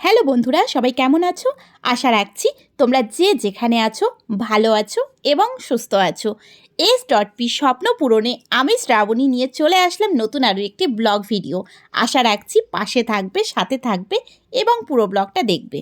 Hello বন্ধুরা, সবাই কেমন আছো? আশা রাখছি তোমরা যে যেখানে আছো ভালো আছো এবং সুস্থ আছো। এস ডট পি স্বপ্ন পূরণে আমি শ্রাবণী নিয়ে চলে আসলাম নতুন আরও একটি ব্লগ ভিডিও। আশা রাখছি পাশে থাকবে, সাথে থাকবে এবং পুরো ব্লগটা দেখবে।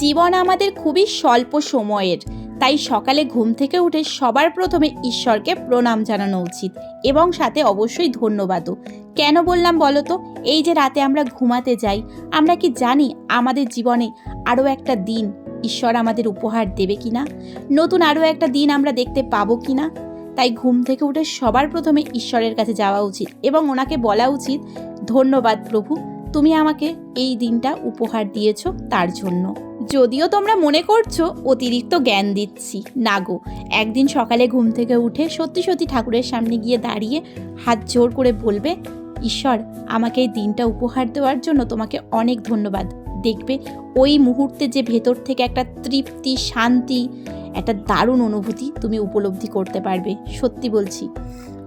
জীবন আমাদের খুবই স্বল্প সময়ের। তাই সকালে ঘুম থেকে উঠে সবার প্রথমে ঈশ্বরকে প্রণাম জানানো উচিত এবং সাথে অবশ্যই ধন্যবাদও। কেন বললাম বলো তো? এই যে রাতে আমরা ঘুমাতে যাই, আমরা কি জানি আমাদের জীবনে আরও একটা দিন ঈশ্বর আমাদের উপহার দেবে কি না নতুন আরও একটা দিন আমরা দেখতে পাবো কি না তাই ঘুম থেকে উঠে সবার প্রথমে ঈশ্বরের কাছে যাওয়া উচিত এবং ওনাকে বলা উচিত, ধন্যবাদ প্রভু, তুমি আমাকে এই দিনটা উপহার দিয়েছ তার জন্য। যদিও তোমরা মনে করছ অতিরিক্ত জ্ঞান দিচ্ছি। না গো, একদিন সকালে ঘুম থেকে উঠে সত্যি সত্যি ঠাকুরের সামনে গিয়ে দাঁড়িয়ে হাত জোর করে বলবে, ঈশ্বর, আমাকে এই দিনটা উপহার দেওয়ার জন্য তোমাকে অনেক ধন্যবাদ। দেখবে, ওই মুহূর্তে যে ভেতর থেকে একটা তৃপ্তি, শান্তি, একটা দারুণ অনুভূতি তুমি উপলব্ধি করতে পারবে। সত্যি বলছি।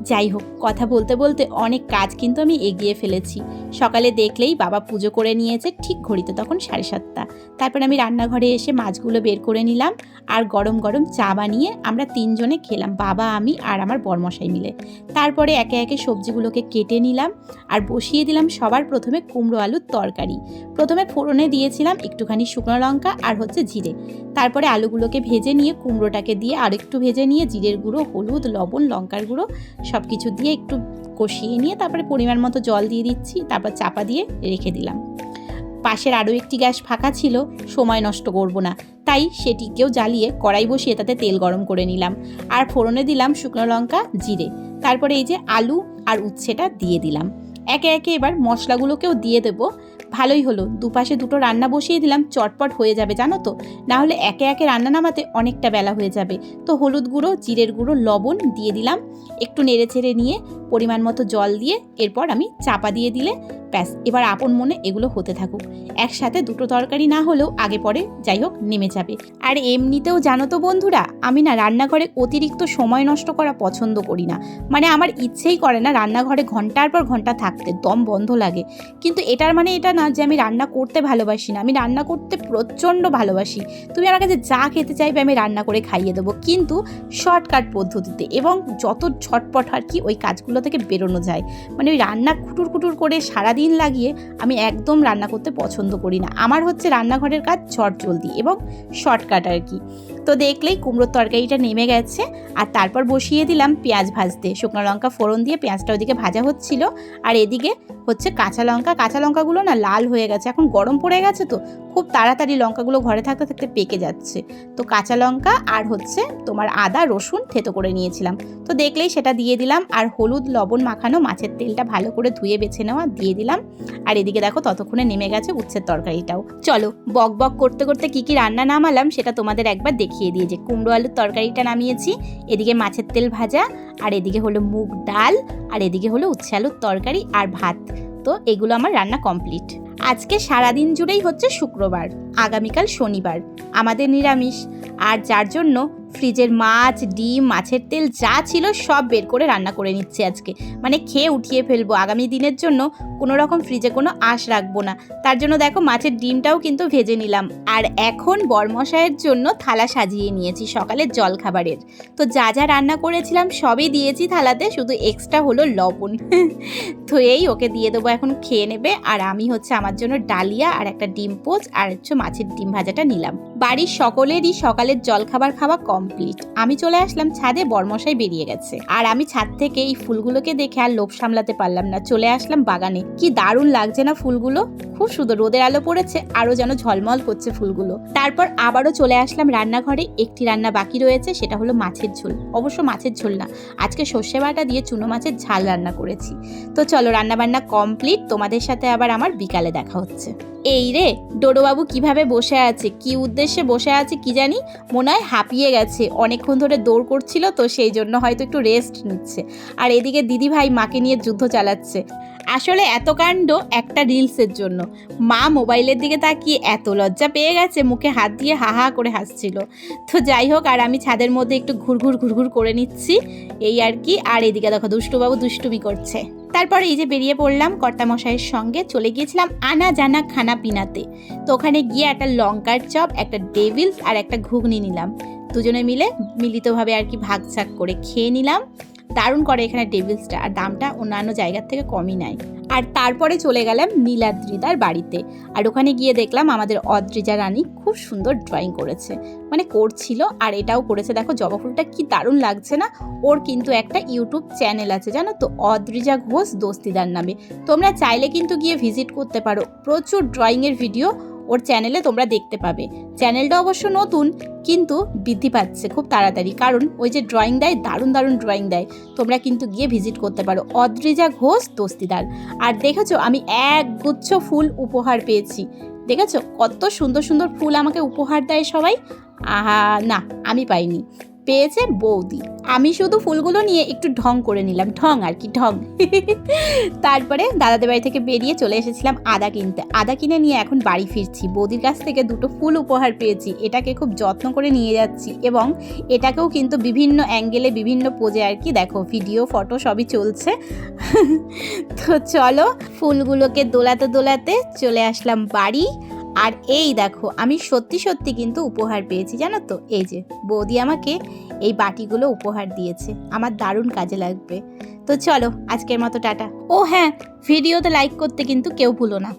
যাই হোক, কথা বলতে বলতে অনেক কাজ কিন্তু আমি এগিয়ে ফেলেছি। সকালে দেখলেই বাবা পুজো করে নিয়েছে ঠিক ঘড়িতে তখন সাড়ে সাতটা। তারপর আমি রান্নাঘরে এসে মাছগুলো বের করে নিলাম আর গরম গরম চা বানিয়ে আমরা তিনজনে খেলাম, বাবা, আমি আর আমার বরমশাই মিলে। তারপরে একে একে সবজিগুলোকে কেটে নিলাম আর বসিয়ে দিলাম সবার প্রথমে কুমড়ো আলুর তরকারি। প্রথমে ফোড়নে দিয়েছিলাম একটুখানি শুকনো লঙ্কা আর হচ্ছে জিরে। তারপরে আলুগুলোকে ভেজে নিয়ে কুমড়োটাকে দিয়ে আর একটু ভেজে নিয়ে জিরের গুঁড়ো, হলুদ, লবণ, লঙ্কার গুঁড়ো সব কিছু দিয়ে একটু কষিয়ে নিয়ে তারপরে পরিমাণ মতো জল দিয়ে দিচ্ছি, তারপর চাপা দিয়ে রেখে দিলাম। পাশের আরও একটি গ্যাস ফাঁকা ছিল, সময় নষ্ট করব না। তাই সেটিকেও জ্বালিয়ে কড়াই বসিয়ে তাতে তেল গরম করে নিলাম। আর ফোড়নে দিলাম শুকনো লঙ্কা, জিরে। তারপরে এই যে আলু আর উচ্ছেটা দিয়ে দিলাম। একে একে এবার মশলাগুলোকেও দিয়ে দেবো। ভালোই হলো। দুপাশে দুটো রান্না বসিয়ে দিলাম, চটপট হয়ে যাবে, জানো তো? না হলে একে একে রান্না নামাতে অনেকটা বেলা হয়ে যাবে। তো হলুদ গুঁড়ো, জিরের গুঁড়ো, লবণ দিয়ে দিলাম। একটু নেড়ে চেড়ে নিয়ে পরিমাণ মতো জল দিয়ে এরপর আমি চাপা দিয়ে দিলে ব্যাস, এবার আপন মনে এগুলো হতে থাকুক। একসাথে দুটো তরকারি না হলেও আগে পরে যাই হোক, নেমে যাবে। আর এমনিতেও জানো তো বন্ধুরা, আমি না রান্নাঘরে অতিরিক্ত সময় নষ্ট করা পছন্দ করি না। মানে আমার ইচ্ছেই করে না রান্নাঘরে ঘণ্টার পর ঘণ্টা থাকতে, দম বন্ধ লাগে। কিন্তু এটার মানে এটা না যে আমি রান্না করতে ভালোবাসি না, আমি রান্না করতে প্রচণ্ড ভালোবাসি। তুমি আমার কাছে যা খেতে চাইবে আমি রান্না করে খাইয়ে দেবো। কিন্তু শর্টকাট পদ্ধতিতে এবং যত ঝটপট আর কি ওই কাজগুলো থেকে বেরোনো যায়। মানে ওই রান্না কুটুর কুটুর করে সারাদিন লাগিয়ে আমি একদম রান্না করতে পছন্দ করি না। আমার হচ্ছে রান্নাঘরের কাজ ঝট জলদি এবং শর্টকাট আর কি। তো দেখলেই কুমড়োর তরকারিটা নেমে গেছে। আর তারপর বসিয়ে দিলাম পেঁয়াজ ভাজতে। শুকনো লঙ্কা ফোড়ন দিয়ে পেঁয়াজটা ওদিকে ভাজা হচ্ছিল। আর এদিকে হচ্ছে কাঁচা লঙ্কা। কাঁচা লঙ্কাগুলো না লাল হয়ে গেছে। এখন গরম পড়ে গেছে তো। খুব তাড়াতাড়ি লঙ্কাগুলো ঘরে থাকতে থাকতে পেকে যাচ্ছে। তো কাঁচা লঙ্কা আর হচ্ছে তোমার আদা, রসুন থেতো করে নিয়েছিলাম। তো দেখলেই সেটা দিয়ে দিলাম আর হলুদ, লবণ মাখানো মাছের তেলটা ভালো করে ধুয়ে বেছে নেওয়া দিয়ে দিলাম। আর এদিকে দেখো ততক্ষণে নেমে গেছে উচ্ছের তরকারিটাও। চলো বক বক করতে করতে কি কি রান্না নামালাম সেটা তোমাদের একবার দেখিয়ে দিয়ে যে কুমড়ো আলুর তরকারিটা নামিয়েছি, এদিকে মাছের তেল ভাজা, আর এদিকে হলো মুগ ডাল, আর এদিকে হলো উচ্ছে আলুর তরকারি আর ভাত। তো এগুলো আমার রান্না কমপ্লিট। আজকে সারাদিন জুড়েই হচ্ছে শুক্রবার আগামীকাল শনিবার। আমাদের নিরামিষ আর যার জন্য ফ্রিজের মাছ, ডিম, মাছের তেল যা ছিল সব বের করে রান্না করে নিচ্ছে আজকে। মানে খেয়ে উঠিয়ে ফেলব। আগামী দিনের জন্য কোনো রকম ফ্রিজে কোনো আশ রাখব না। তার জন্য দেখো মাছের ডিমটাও কিন্তু ভেজে নিলাম। আর এখন বরমশাইয়ের জন্য থালা সাজিয়ে নিয়েছি সকালের জল খাবারের তো যা যা রান্না করেছিলাম সবই দিয়েছি থালাতে, শুধু এক্সট্রা হলো লবণ। তো এই ওকে দিয়ে দেবো এখন, খেয়ে নেবে। আর আমি হচ্ছে আমার জন্য ডালিয়া আর একটা ডিম পোচ আর হচ্ছে মাছের ডিম ভাজাটা নিলাম। বাড়ির সকলেরই সকালের জলখাবার খাওয়া কমপ্লিট আমি চলে আসলাম ছাদে, বরমশাই বেরিয়ে গেছে। আর আমি ছাদ থেকে এই ফুলগুলোকে দেখে আর লোভ সামলাতে পারলাম না। চলে আসলাম বাগানে। কি দারুণ লাগছে না ফুলগুলো? খুব সুন্দর, রোদের আলো পড়েছে, আরও যেন ঝলমল করছে ফুলগুলো। তারপর আবারও চলে আসলাম রান্নাঘরে। একটি রান্না বাকি রয়েছে, সেটা হলো মাছের ঝোল। অবশ্য মাছের ঝোল না, আজকে সর্ষে বাটা দিয়ে চুনো মাছের ঝাল রান্না করেছি। তো চলো রান্না বান্না কমপ্লিট তোমাদের সাথে আবার আমার বিকালে দেখা হচ্ছে। এই রে, ডোডোবাবু কীভাবে বসে আছে? কি উদ্দেশ্যে বসে আছে কি জানি? মনে হয় হাঁপিয়ে গেছে। অনেকক্ষণ ধরে দৌড় করছিল তো সেই জন্য হয়তো একটু রেস্ট নিচ্ছে। আর এদিকে দিদি ভাই মাকে নিয়ে যুদ্ধ চালাচ্ছে। আসলে এত কাণ্ড একটা রিলসের জন্য। মা মোবাইলের দিকে তাকিয়ে এত লজ্জা পেয়ে গেছে, মুখে হাত দিয়ে হা হা করে হাসছিল। তো যাই হোক, আর আমি ছাদের মধ্যে একটু ঘুরঘুর ঘুরঘুর করে নিচ্ছি। এই আর কি। আর এদিকে দেখো, দুষ্টুবাবু দুষ্টুমি করছে। তারপরে এই যে বেরিয়ে পড়লাম কর্তামশাইয়ের সঙ্গে, চলে গিয়েছিলাম আনা জানা খানা পিনাতে। তো ওখানে গিয়ে একটা লঙ্কার চপ, একটা ডেভিলস আর একটা ঘুগনি নিলাম। দুজনে মিলে মিলিতভাবে আর কি ভাগ করে খেয়ে নিলাম। দারুণ করে এখানে টেবিলসটা, আর দামটা অন্যান্য জায়গার থেকে কমই নেয়। আর তারপরে চলে গেলাম নীলাদ্রিদার বাড়িতে। আর ওখানে গিয়ে দেখলাম আমাদের অদ্রিজা রানী খুব সুন্দর ড্রয়িং করেছে। মানে করছিল, আর এটাও করেছে। দেখো, জবা ফুলটা কি দারুণ লাগছে না? ওর কিন্তু একটা ইউটিউব চ্যানেল আছে, জানো তো? অদ্রিজা ঘোষ দোস্তিদার নামে। তোমরা চাইলে কিন্তু গিয়ে ভিজিট করতে পারো। প্রচুর ড্রয়িংয়ের ভিডিও ওর চ্যানেলে তোমরা দেখতে পাবে। চ্যানেলটা অবশ্য নতুন, কিন্তু বৃদ্ধি পাচ্ছে খুব তাড়াতাড়ি। কারণ ওই যে ড্রয়িং দেয়, দারুণ দারুণ ড্রয়িং দেয়। তোমরা কিন্তু গিয়ে ভিজিট করতে পারো। অদ্রিজা ঘোষ দস্তিদার আর দেখেছ, আমি এক গুচ্ছ ফুল উপহার পেয়েছি। দেখেছ? কত সুন্দর সুন্দর ফুল আমাকে উপহার দেয় সবাই। আহা, না, আমি পাইনি। পেয়েছে বৌদি। আমি শুধু ফুলগুলো নিয়ে একটু ঢং করে নিলাম। ঢং আর কি, ঢং। তারপরে দাদাদের বাড়ি থেকে বেরিয়ে চলে এসেছিলাম আদা কিনতে। আদা কিনে নিয়ে এখন বাড়ি ফিরছি। বৌদির কাছ থেকে দুটো ফুল উপহার পেয়েছি। এটাকে খুব যত্ন করে নিয়ে যাচ্ছি এবং এটাকেও কিন্তু বিভিন্ন অ্যাঙ্গেলে, বিভিন্ন পোজে আর কি, দেখো, ভিডিও, ফটো সবই চলছে। তো চলো, ফুলগুলোকে দোলাতে দোলাতে চলে আসলাম বাড়ি। আর এই দেখো, আমি সত্যি সত্যি কিন্তু উপহার পেয়েছি, জানো তো? এই যে, বৌদি আমাকে এই বাটিগুলো উপহার দিয়েছে, আমার দারুণ কাজে লাগবে। তো চলো, আজকের মতো টাটা। ও হ্যাঁ ভিডিওতে লাইক করতে কিন্তু কেউ ভুলো না।